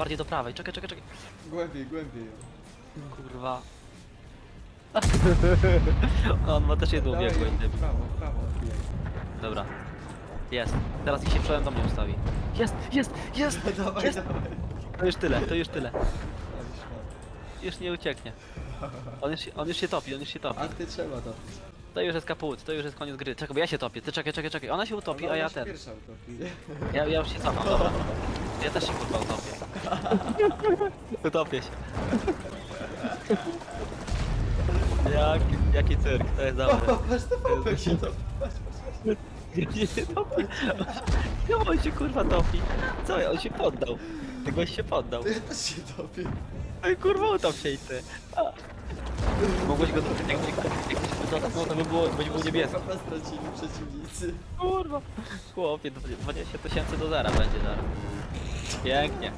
Bardziej do prawej, czekaj, czekaj, czekaj. Głębiej, głębiej. Kurwa. On ma też jedną Dawaj, biegłość. w prawo, w prawo. Dobra. Jest. Teraz ich się przodem do mnie ustawi. Jest, jest, jest! Dawaj, Jest. dawaj. To już tyle, to już tyle. Już nie ucieknie. On już, się- on już się topi, on już się topi. A ty trzeba to. To już jest kaput, to już jest koniec gry. Czekaj, bo ja się topię. Ty czekaj, czekaj, czekaj. Ona się utopi, Ona a ja ten. Pierwsza utopi. Ja, ja już się cofam, dobra. Ja też się kurwa utopię. Utopię się. Jak, jaki cyrk, to jest dobre. Patrz, to popek się topi. Nie się topi. Czemu on się kurwa topi? Co, on się poddał. Ten gość się poddał. To ja też się topię. Ej, kurwa utop się i ty. A. Mogłeś go dotknąć, jakbyś go dotknął, to by było, by był niebieski. Chyba stracili przeciwnicy. Kurwa. Chłopie, 20 tysięcy do zera będzie zaraz. Pięknie.